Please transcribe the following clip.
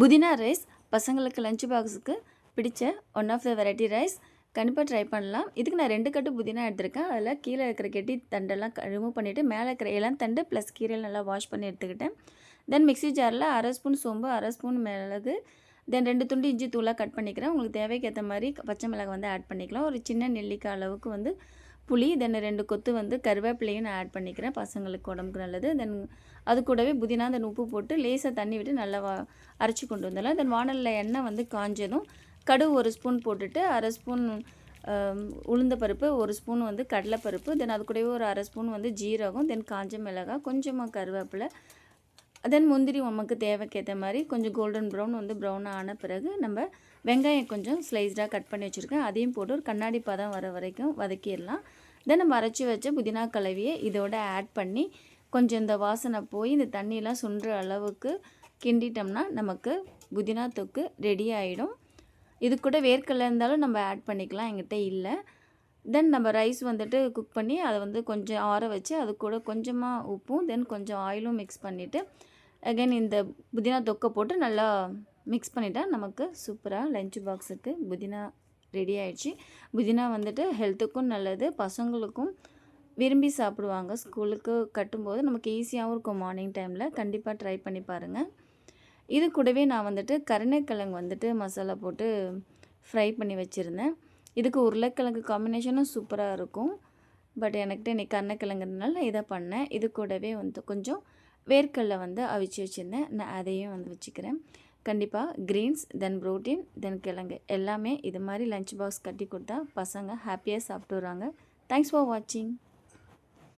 புதினா ரைஸ் பசங்களுக்கு லஞ்ச் பாக்ஸுக்கு பிடிச்ச one of the variety rice கண்டிப்பாக ட்ரை பண்ணலாம். இதுக்கு நான் ரெண்டு கட்டு புதினா எடுத்திருக்கேன். அதில் கீழே இருக்கிற கெட்டி தண்டெல்லாம் ரிமூவ் பண்ணிவிட்டு மேலே இருக்கிற இளம் தண்டு ப்ளஸ் கீரையில் நல்லா வாஷ் பண்ணி எடுத்துக்கிட்டேன். தென் மிக்ஸி ஜாரில் அரை ஸ்பூன் சோம்பு அரை ஸ்பூன் மிளகு தென் ரெண்டு துண்டு இஞ்சி தூளாக கட் பண்ணிக்கிறேன். உங்களுக்கு தேவைக்கு ஏற்ற மாதிரி பச்சை மிளகு வந்து ஆட் பண்ணிக்கலாம். ஒரு சின்ன நெல்லிக்காய் அளவுக்கு வந்து புளி தென் ரெண்டு கொத்து வந்து கருவேப்பிலையும் நான் ஆட் பண்ணிக்கிறேன். பசங்களுக்கு உடம்புக்கு நல்லது. தென் அது கூடவே புதினா தென் உப்பு போட்டு லேசாக தண்ணி விட்டு நல்லா அரைச்சி கொண்டு வந்துடலாம். தென் வானலில் எண்ணெய் வந்து காஞ்சதும் கடுகு ஒரு ஸ்பூன் போட்டுட்டு அரை ஸ்பூன் உளுந்த பருப்பு ஒரு ஸ்பூன் வந்து கடலைப்பருப்பு. தென் அது கூடவே ஒரு அரை ஸ்பூன் வந்து ஜீரகம். தென் காஞ்ச மிளகாய் கொஞ்சமாக கருவேப்பிலை தென் முந்திரி உமக்கு தேவைக்கேற்ற மாதிரி கொஞ்சம் கோல்டன் ப்ரௌன் வந்து ப்ரௌன் ஆன பிறகு நம்ம வெங்காயம் கொஞ்சம் ஸ்லைஸ்டாக கட் பண்ணி வச்சுருக்கேன். அதையும் போட்டு ஒரு கண்ணாடி பதம் வர வரைக்கும் வதக்கிடலாம். தென் நம்ம அரைச்சி வச்ச புதினா கலவியை இதோட ஆட் பண்ணி கொஞ்சம் இந்த வாசனை போய் இந்த தண்ணியெலாம் சுண்டுற அளவுக்கு கிண்டிட்டோம்னா நமக்கு புதினா தொக்கு ரெடி ஆகிடும் இது கூட வேர்க்கடலை இருந்தாலும் நம்ம ஆட் பண்ணிக்கலாம் எங்கிட்ட இல்லை. தென் நம்ம ரைஸ் வந்துட்டு குக் பண்ணி அதை வந்து கொஞ்சம் ஆற வச்சு அது கூட கொஞ்சமாக உப்பும் தென் கொஞ்சம் ஆயிலும் மிக்ஸ் பண்ணிவிட்டு அகைன் இந்த புதினா தொக்கை போட்டு நல்லா மிக்ஸ் பண்ணிட்டா நமக்கு சூப்பராக லஞ்ச் பாக்ஸுக்கு புதினா ரெடி ஆகிடுச்சு புதினா வந்துட்டு ஹெல்த்துக்கும் நல்லது பசங்களுக்கும் விரும்பி சாப்பிடுவாங்க. ஸ்கூலுக்கு கட்டும்போது நமக்கு ஈஸியாகவும் இருக்கும் மார்னிங் டைமில் கண்டிப்பாக ட்ரை பண்ணி பாருங்கள் இது கூடவே நான் வந்துட்டு கருணைக்கிழங்கு வந்துட்டு மசாலா போட்டு ஃப்ரை பண்ணி வச்சுருந்தேன். இதுக்கு உருளைக்கிழங்கு காம்பினேஷனும் சூப்பராக இருக்கும். பட் எனக்கிட்ட இன்றைக்கி கருணைக்கிழங்குனால இதை பண்ணேன். இது கூடவே வந்து கொஞ்சம் வேர்க்கடலை வந்து அவிச்சு வச்சுருந்தேன். நான் அதையும் வந்து வச்சுக்கிறேன். கண்டிப்பாக க்ரீன்ஸ் தென் ப்ரோட்டீன் தென் கிழங்கு. எல்லாமே இது மாதிரி லஞ்ச் பாக்ஸ் கட்டி கொடுத்தா பசங்க ஹாப்பியாக சாப்பிட்டு வராங்க தேங்க்ஸ் ஃபார் வாட்சிங்